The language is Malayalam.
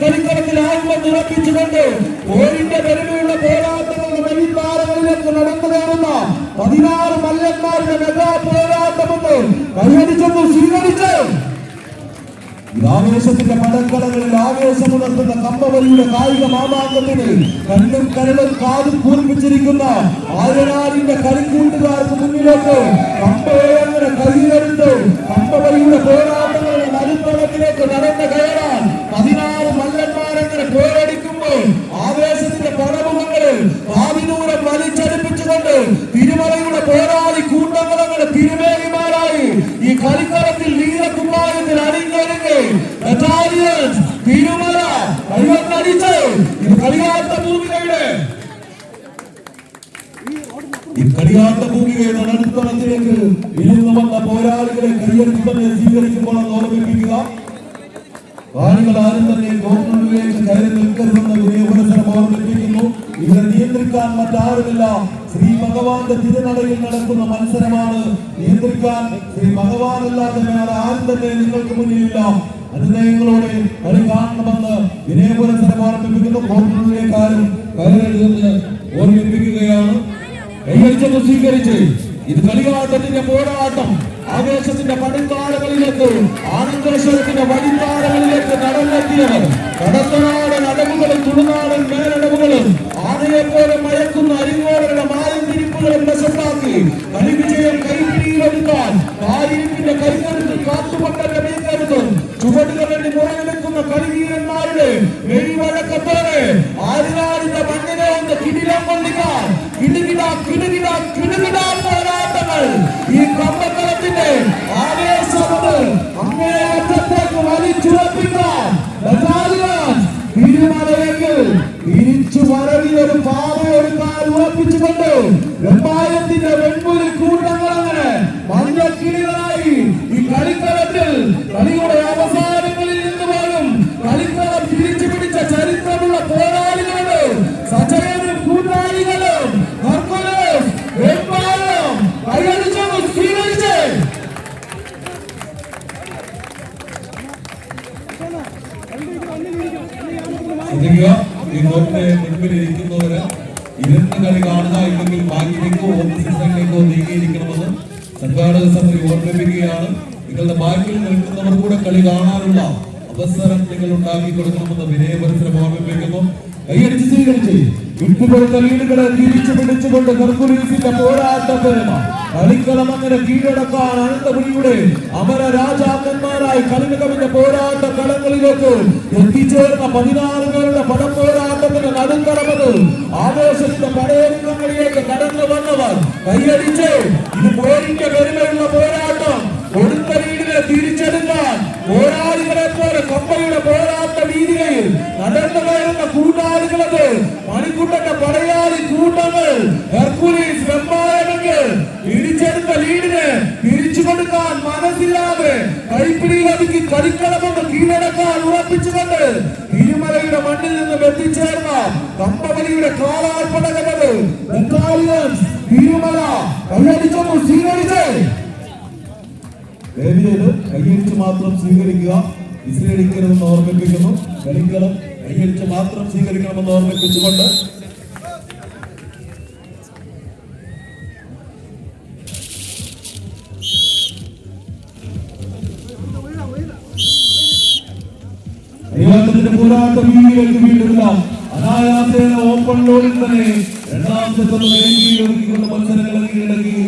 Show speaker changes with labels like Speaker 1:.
Speaker 1: കളിക്കളത്തിൽ ആത്മം ഉറപ്പിച്ചുകൊണ്ട് പോരിന്റെ പെരുമയുള്ള പോരാട്ടങ്ങൾ വഴിത്താരങ്ങളിലേക്ക് നടന്നു കയറുന്ന പതിനാറ് മല്ലന്മാരുടെ മെഗാ പോരാട്ടമെന്ന് കൈയടിച്ചെന്ന് സ്വീകരിച്ച്. ആവേശത്തിന്റെ പടക്കളങ്ങളിൽ ആവേശമുണർത്തുന്ന കമ്പവലിയുടെ കായിക മാമാങ്കത്തിന് കണ്ണും കരളും കാതും കൂർപ്പിച്ചിരിക്കുന്ന ആയനാടിന്റെ കരിക്കൂട്ടുകാർക്ക് മുന്നിലേക്ക് കമ്പയെ കളിക്കളത്തിൽ നീലക്കുമാരത്തിൽ അണിഞ്ഞൊരുങ്ങി. ബറ്റാലിയൻസ് തിരുമല കൈവന്നടിച്ച് ഇത് കളിയാട്ട ഭൂമികയുടെ. ഈ കളിയാട്ട ഭൂമികയുടെ നടുത്തളത്തിലേക്ക് ഇരുന്നു വന്ന പോരാളികളെ കൈയടിച്ച് തന്നെ ഓർമ്മിപ്പിക്കുക. കാണികൾ ആരും തന്നെ ഗവൺമെന്റിലേക്ക് കയറി നിൽക്കരുതെന്ന് വിനയപുരസരം ഓർമ്മിപ്പിക്കുന്നു. ഇവരെ നിയന്ത്രിക്കാൻ മറ്റാരുമില്ല. ഭഗവാന്റെ തിരുനടയിൽ നടക്കുന്ന മത്സരമാണ്. നിയന്ത്രിക്കാൻ ശ്രീ ഭഗവാനല്ലാതെ വേറെ ആരും തന്നെ നിങ്ങൾക്ക് മുന്നിലില്ല. അനുനയങ്ങളോടെ കളി കാണണമെന്ന് വിനയപുരസരം ഓർമ്മിപ്പിക്കുന്നു ഗവൺമെന്റിലേക്കാരും കയറരുതെന്ന് ഓർമ്മിപ്പിക്കുകയാണ്. സ്വീകരിച്ച് ഇത് കളിയാട്ടത്തിന്റെ പോരാട്ടം. ആവേശത്തിന്റെ പടിത്താരങ്ങളിലേക്ക് ആനന്ദേശ്വരത്തിന്റെ വഴിത്താരങ്ങളിലേക്ക് നടന്നെത്തിയവർ. കടത്തനാടൻ അടവുകളും തുളുനാടൻ മേലടവുകളും കിടിലം കൊള്ളിക്കാൻ കിടുകിട കിടുകിട കിടുകിട പോരാട്ടങ്ങൾ ഈ കമ്പക്കളത്തിന്റെ ആവേശമത് അങ്ങേയറ്റത്തേക്ക് വലിച്ചുറപ്പിക്കാൻ തിരുമലയെങ്കിൽ തിരിച്ചു വരവിൽ ഒരു പാതയൊരുക്കാൻ ഉറപ്പിച്ചുകൊണ്ട് വെമ്പായത്തിന്റെ ശ്രദ്ധിക്കുക. ഈ മുൻപിൽ ഇരിക്കുന്നവര് ഇരുന്ന് കളി കാണുക ഇല്ലെങ്കിൽ ബാക്കിലേക്കോ ഓപ്പോസിറ്റ് സൈഡിലേക്കോ നീങ്ങിയിരിക്കണമെന്ന് സംഘാടക സമിതി ഓർമ്മിപ്പിക്കുകയാണ്. നിങ്ങളുടെ ബാക്കിൽ നിൽക്കുന്നവർ കൂടെ കളി കാണാനുള്ള അവസരം നിങ്ങൾ ഉണ്ടാക്കി കൊടുക്കണമെന്ന് വിനയപരിസരം ഓർമ്മിപ്പിക്കുന്നു. കൈയടിച്ച് സ്വീകരിച്ചു ലീഡുകളെ തിരിച്ചു പിടിച്ചുകൊണ്ട് ഹെർക്കുലീസിന്റെ കീഴടക്കാൻ അനന്തപുരിയുടെ അമര രാജാക്കന്മാരായി കളിമികവിന്റെ പോരാട്ട കളങ്ങളിലേക്ക് എത്തിച്ചേർന്ന പതിനാറ് പേരുടെ പടം പോരാട്ടത്തിന് നടുക്കടമത് ആവേശത്തിന്റെ പടയൊരുക്കങ്ങളിലേക്ക് കടന്നു വന്നവർ കൈയടിച്ച് ഇത് പോരിന്റെ പെരുമയുള്ള പോരാട്ടം. കൊടുത്ത ലീഡിനെ തിരിച്ചെടുക്കാൻ പോരാളികളെ പോലെ കമ്പയുടെ പോരാട്ട വീതികയിൽ നടന്നു കയറുന്ന കൂട്ടാളികളത് മണിക്കുട്ടന്റെ പടയാളി കൂട്ടങ്ങൾ ഹെർക്കുലീസ് വെമ്പായമെങ്കിൽ തിരിച്ചെടുത്ത ലീഡിന് കൊടുക്കാൻ മനസ്സില്ലാതെ കൈപ്പിടിയിൽ ഒതുക്കി കളിക്കളമെന്ന് കീഴടക്കാൻ ഉറപ്പിച്ചുകൊണ്ട് തിരുമലയുടെ മണ്ണിൽ നിന്നും എത്തിച്ചേർന്ന കമ്പവലിയുടെ ബറ്റാലിയൻസ് തിരുമല. കൈയടിച്ചൊന്നു സ്വീകരിച്ച്. വേദിയത് കൈയടിച്ച് മാത്രം സ്വീകരിക്കുക. വിസിലടിക്കരുതെന്ന് ഓർമ്മിപ്പിക്കുന്നു. കളിക്കളം കൈയടിച്ച് മാത്രം സ്വീകരിക്കണമെന്ന് ഓർമ്മിപ്പിച്ചുകൊണ്ട് ദൈവത്തിന്റെ പോരാട്ട വീതിയിലേക്ക് വീണ്ടുള്ള അനായാസേന ഓപ്പൺ ലോഡിൽ തന്നെ രണ്ടാം സെറ്റ് ഒന്ന് വേദിയിൽ ഒരുക്കിക്കൊണ്ട് മത്സരങ്ങൾ കീഴടക്കി